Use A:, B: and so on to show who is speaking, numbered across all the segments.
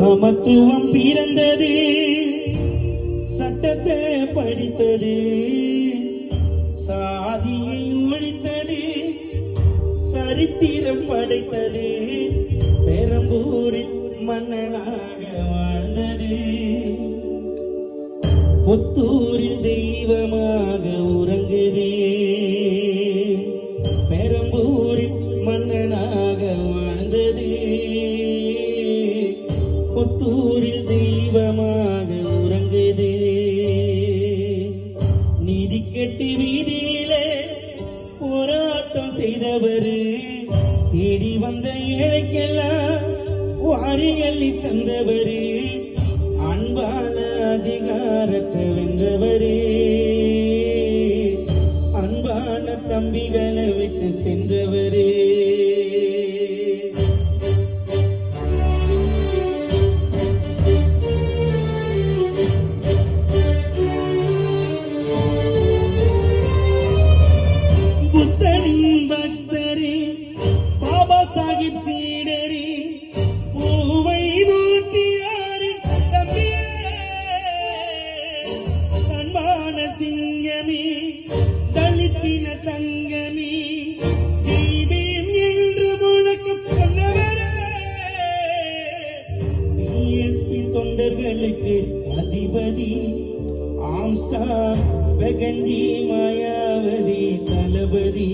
A: சமத்துவம் பிறந்தது சட்டத்தை படித்தது சாதியை ஒழித்தது சரித்திரம் படைத்தது பெரம்பூரில் மன்னனாக வாழ்ந்தது. புத்தூரில் தெய்வமாக உறங்குதே. புத்தூரில் தெய்வமாக உறங்குதே. நீதி கெட்டு வீதியிலே போராட்டம் செய்தவர். தேடி வந்த ஏழைக்கெல்லாம் வாரி அள்ளி தந்தவர். அன்பான அதிகாரத்தை வென்றவரே. அன்பான சிங்கமே தலித்தின தங்கமே ஜெய்பீம் என்று முழக்கம் சொன்னவரே. பிஎஸ்பி தொண்டர்களுக்கு அதிபதி ஆம்ஸ்டார் வெகஞ்சி மாயாவதி தளபதி.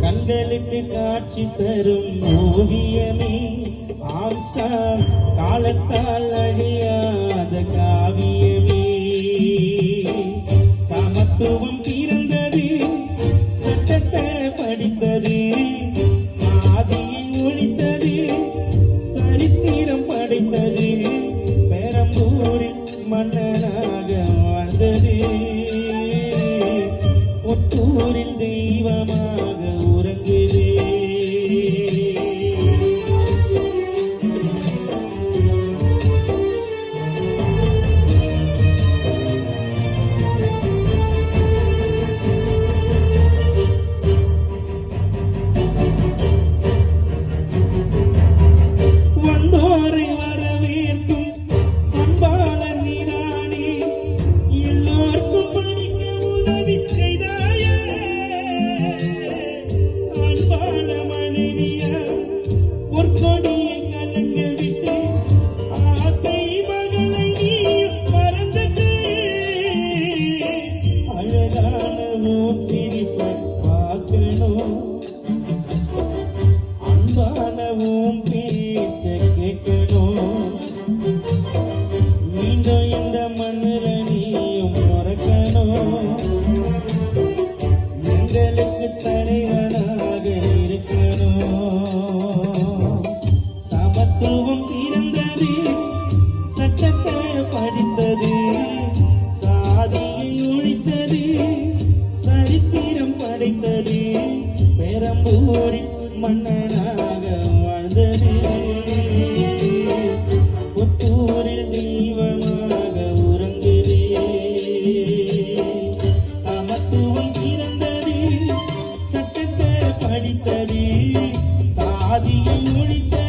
A: கண்களுக்கு காட்சி தரும் ஓவியமே ஆம்ஸ்டார் காலத்தால் அழியாத காவியமே. சமத்துவம் பிறந்தது சட்டத்தை படித்தது சாதியை ஒழித்தது சரித்திரம் படைத்தது பெரம்பூரில் மன்னனாக வாழ்ந்தது. ஒத்தூரில் தெய்வமாக Everyone. எங்களுக்கு தலைவனாக இருக்கணும். சமத்துவம் இருந்தது சட்டத்தை படித்தது சாதியை ஒழித்தது சரித்திரம் படைத்தது பெரம்பூரில் மன்னனாக ஆதியை ஒழித்த